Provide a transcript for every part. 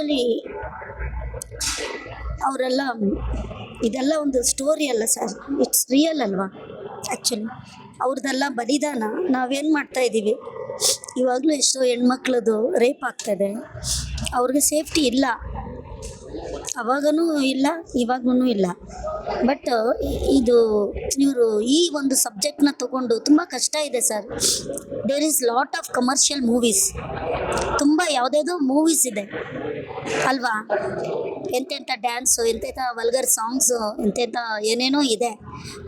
Actually ಅವರೆಲ್ಲ, ಇದೆಲ್ಲ ಒಂದು ಸ್ಟೋರಿ ಅಲ್ಲ ಸರ್ ಇಟ್ಸ್ ರಿಯಲ್ ಅಲ್ವಾ? ಆ್ಯಕ್ಚುಲಿ ಅವ್ರದ್ದೆಲ್ಲ ಬಲಿದಾನ. ನಾವೇನು ಮಾಡ್ತಾ ಇದ್ದೀವಿ ಇವಾಗಲೂ ಎಷ್ಟೋ ಹೆಣ್ಮಕ್ಳದು ರೇಪ್ ಆಗ್ತದೆ ಅವ್ರಿಗೆ ಸೇಫ್ಟಿ ಇಲ್ಲ. ಅವಾಗೂ ಇಲ್ಲ ಇವಾಗೂ ಇಲ್ಲ. ಬಟ್ ಇದು, ಇವರು ಈ ಒಂದು ಸಬ್ಜೆಕ್ಟ್ನ ತಗೊಂಡು ತುಂಬ ಕಷ್ಟ ಇದೆ sir there is lot of commercial movies ತುಂಬ ಯಾವುದೇದೋ ಮೂವೀಸ್ ಇದೆ. ಅಲ್ವಾ? ಎಂತೆಂಥ ಡ್ಯಾನ್ಸು ಎಂತೆಂಥ ವಲ್ಗರ್ ಸಾಂಗ್ಸು ಎಂತೆಂಥ ಏನೇನೋ ಇದೆ.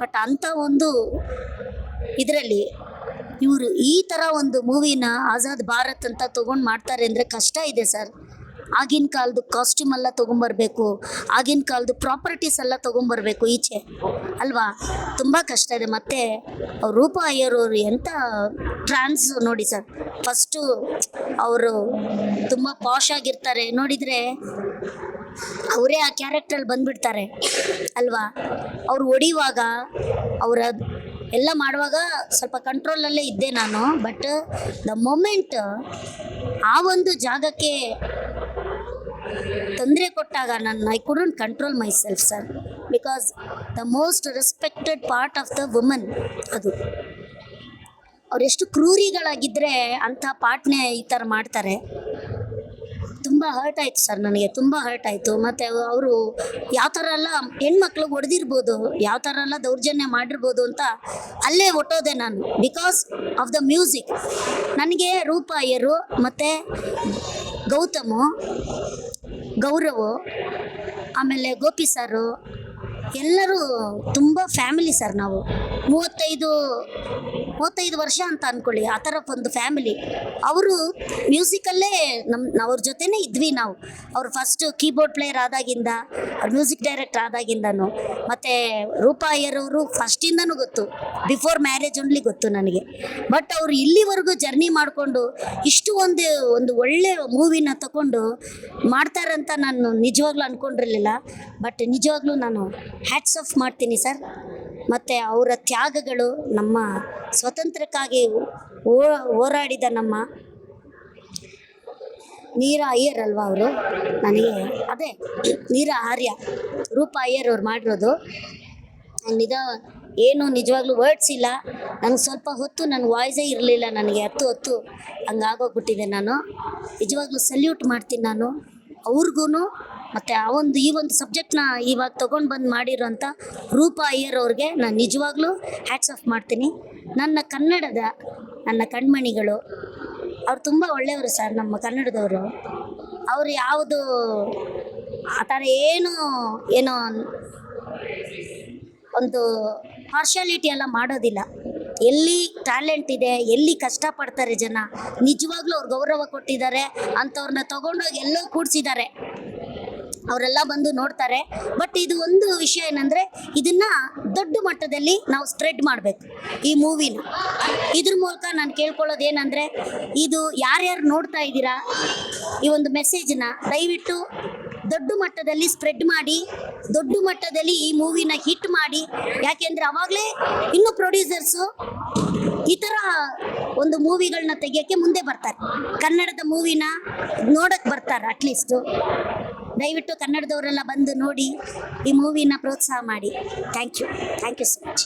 ಬಟ್ ಅಂಥ ಒಂದು ಇದರಲ್ಲಿ ಇವರು ಈ ಥರ ಒಂದು ಮೂವಿನ ಆಜಾದ್ ಭಾರತ್ ಅಂತ ತೊಗೊಂಡು ಮಾಡ್ತಾರೆ ಅಂದರೆ ಕಷ್ಟ ಇದೆ ಸರ್ ಆಗಿನ ಕಾಲದ ಕಾಸ್ಟ್ಯೂಮ್ ಎಲ್ಲ ತೊಗೊಂಬರ್ಬೇಕು, ಆಗಿನ ಕಾಲದ ಪ್ರಾಪರ್ಟೀಸ್ ಎಲ್ಲ ತೊಗೊಂಬರ್ಬೇಕು ಈಚೆ. ಅಲ್ವಾ? ತುಂಬ ಕಷ್ಟ ಇದೆ. ಮತ್ತು ಅವ್ರು ರೂಪ ಅಯ್ಯರವರು ಎಂಥ ಟ್ರಾನ್ಸ್ ನೋಡಿ ಸರ್ ಫಸ್ಟು ಅವರು ತುಂಬ ಪಾಶ್ ಆಗಿರ್ತಾರೆ. ನೋಡಿದರೆ ಅವರೇ ಆ ಕ್ಯಾರೆಕ್ಟ್ರಲ್ಲಿ ಬಂದ್ಬಿಡ್ತಾರೆ. ಅಲ್ವಾ? ಅವ್ರು ಹೊಡಿವಾಗ ಅವರ ಎಲ್ಲ ಮಾಡುವಾಗ ಸ್ವಲ್ಪ ಕಂಟ್ರೋಲಲ್ಲೇ ಇದ್ದೆ ನಾನು. ಬಟ್ ದ ಮೊಮೆಂಟ್ ಆ ಒಂದು ಜಾಗಕ್ಕೆ ತೊಂದರೆ ಕೊಟ್ಟಾಗ ನನ್ನ I couldn't control myself sir because the most respected part of the woman ಅದು ಅವರೆಷ್ಟು ಕ್ರೂರಿಗಳಾಗಿದ್ದರೆ ಅಂಥ ಪಾಟ್ನೆ ಈ ಥರ ಮಾಡ್ತಾರೆ. ತುಂಬ ಹರ್ಟ್ ಆಯಿತು ಸರ್ ನನಗೆ ತುಂಬ ಹರ್ಟ್ ಆಯಿತು. ಮತ್ತು ಅವರು ಯಾವ ಥರ ಎಲ್ಲ ಹೆಣ್ಮಕ್ಳು ಹೊಡೆದಿರ್ಬೋದು ಯಾವ ಥರ ಎಲ್ಲ ದೌರ್ಜನ್ಯ ಮಾಡಿರ್ಬೋದು ಅಂತ ಅಲ್ಲೇ ಒಟ್ಟೋದೆ ನಾನು ಬಿಕಾಸ್ ಆಫ್ ದ ಮ್ಯೂಸಿಕ್ ನನಗೆ ರೂಪಾಯರು ಮತ್ತು ಗೌತಮು ಗೌರವ್ ಆಮೇಲೆ ಗೋಪಿ ಸರು ಎಲ್ಲರೂ ತುಂಬ ಫ್ಯಾಮಿಲಿ ಸರ್ ನಾವು. ಮೂವತ್ತೈದು ಮೂವತ್ತೈದು ವರ್ಷ ಅಂತ ಅಂದ್ಕೊಳ್ಳಿ ಆ ಥರ ಒಂದು ಫ್ಯಾಮಿಲಿ ಅವರು ಮ್ಯೂಸಿಕಲ್ಲೇ ನಮ್ಮ ಅವ್ರ ಜೊತೆನೇ ಇದ್ವಿ ನಾವು. ಅವರು ಫಸ್ಟು ಕೀಬೋರ್ಡ್ ಪ್ಲೇಯರ್ ಆದಾಗಿಂದ, ಅವ್ರು ಮ್ಯೂಸಿಕ್ ಡೈರೆಕ್ಟರ್ ಆದಾಗಿಂದನು, ಮತ್ತು ರೂಪಾ ಅಯ್ಯರವರು ಫಸ್ಟಿಂದನೂ ಗೊತ್ತು. ಬಿಫೋರ್ ಮ್ಯಾರೇಜ್ ಓನ್ಲಿ ಗೊತ್ತು ನನಗೆ. ಬಟ್ ಅವರು ಇಲ್ಲಿವರೆಗೂ ಜರ್ನಿ ಮಾಡಿಕೊಂಡು, ಇಷ್ಟು ಒಂದು ಒಂದು ಒಳ್ಳೆ ಮೂವಿನ ತಗೊಂಡು ಮಾಡ್ತಾರಂತ ನಾನು ನಿಜವಾಗ್ಲೂ ಅಂದ್ಕೊಂಡಿರಲಿಲ್ಲ ಬಟ್ ನಿಜವಾಗ್ಲೂ ನಾನು ಹ್ಯಾಟ್ಸ್ ಆಫ್ ಮಾಡ್ತೀನಿ ಸರ್. ಮತ್ತು ಅವರ ತ್ಯಾಗಗಳು ನಮ್ಮ ಸ್ವತಂತ್ರಕ್ಕಾಗಿ ಓ ಹೋರಾಡಿದ ನಮ್ಮ ನೀರ ಅಯ್ಯರ್ ಅಲ್ವಾ ಅವರು? ನನಗೆ ಅದೇ ನೀರ ಆರ್ಯ ರೂಪ ಅಯ್ಯರ್ ಅವ್ರು ಮಾಡಿರೋದು. ನಿಜ ಏನು ನಿಜವಾಗ್ಲೂ ವರ್ಡ್ಸ್ ಇಲ್ಲ. ನಂಗೆ ಸ್ವಲ್ಪ ಹೊತ್ತು ನನ್ನ ವಾಯ್ಸೇ ಇರಲಿಲ್ಲ ನನಗೆ, ಹತ್ತು ಹೊತ್ತು ಹಂಗಾಗೋಗ್ಬಿಟ್ಟಿದೆ ನಾನು. ನಿಜವಾಗ್ಲೂ ಸಲ್ಯೂಟ್ ಮಾಡ್ತೀನಿ ನಾನು. ಅವ್ರಿಗೂ ಮತ್ತು ಆ ಒಂದು ಈ ಒಂದು ಸಬ್ಜೆಕ್ಟ್ನ ಇವಾಗ ತೊಗೊಂಡು ಬಂದು ಮಾಡಿರೋಂಥ ರೂಪಾ ಅಯ್ಯರ್ ಅವ್ರಿಗೆ ನಾನು ನಿಜವಾಗ್ಲೂ ಹ್ಯಾಟ್ಸ್ ಆಫ್ ಮಾಡ್ತೀನಿ. ನನ್ನ ಕನ್ನಡದ, ನನ್ನ ಕಣ್ಮಣಿಗಳು, ಅವ್ರು ತುಂಬ ಒಳ್ಳೆಯವರು ಸರ್ ನಮ್ಮ ಕನ್ನಡದವರು. ಅವರು ಯಾವುದು, ಆ ಥರ ಏನು, ಏನೋ ಒಂದು ಪಾರ್ಶಾಲಿಟಿ ಎಲ್ಲ ಮಾಡೋದಿಲ್ಲ. ಎಲ್ಲಿ ಟ್ಯಾಲೆಂಟ್ ಇದೆ, ಎಲ್ಲಿ ಕಷ್ಟಪಡ್ತಾರೆ ಜನ, ನಿಜವಾಗ್ಲೂ ಅವ್ರು ಗೌರವ ಕೊಟ್ಟಿದ್ದಾರೆ ಅಂಥವ್ರನ್ನ ತಗೊಂಡೋಗಿ ಎಲ್ಲೋ ಕೂಡಿಸಿದ್ದಾರೆ. ಅವರೆಲ್ಲ ಬಂದು ನೋಡ್ತಾರೆ. ಬಟ್ ಇದು ಒಂದು ವಿಷಯ ಏನಂದರೆ, ಇದನ್ನು ದೊಡ್ಡ ಮಟ್ಟದಲ್ಲಿ ನಾವು ಸ್ಪ್ರೆಡ್ ಮಾಡಬೇಕು ಈ ಮೂವಿನ ಇದ್ರ ಮೂಲಕ ನಾನು ಕೇಳ್ಕೊಳ್ಳೋದು ಏನಂದ್ರೆ, ಇದು ಯಾರ್ಯಾರು ನೋಡ್ತಾ ಇದ್ದೀರಾ? ಈ ಒಂದು ಮೆಸೇಜನ್ನ ದಯವಿಟ್ಟು ದೊಡ್ಡ ಮಟ್ಟದಲ್ಲಿ ಸ್ಪ್ರೆಡ್ ಮಾಡಿ, ದೊಡ್ಡ ಮಟ್ಟದಲ್ಲಿ ಈ ಮೂವಿನ ಹಿಟ್ ಮಾಡಿ. ಯಾಕೆಂದರೆ ಅವಾಗಲೇ ಇನ್ನು ಪ್ರೊಡ್ಯೂಸರ್ಸು ಈ ಥರ ಒಂದು ಮೂವಿಗಳನ್ನ ತೆಗಿಯೋಕ್ಕೆ ಮುಂದೆ ಬರ್ತಾರೆ. ಕನ್ನಡದ ಮೂವಿನ ನೋಡಕ್ಕೆ ಬರ್ತಾರೆ ಅಟ್ಲೀಸ್ಟು ದಯವಿಟ್ಟು ಕನ್ನಡದವರೆಲ್ಲ ಬಂದು ನೋಡಿ ಈ ಮೂವಿನ ಪ್ರೋತ್ಸಾಹ ಮಾಡಿ. Thank you thank you so much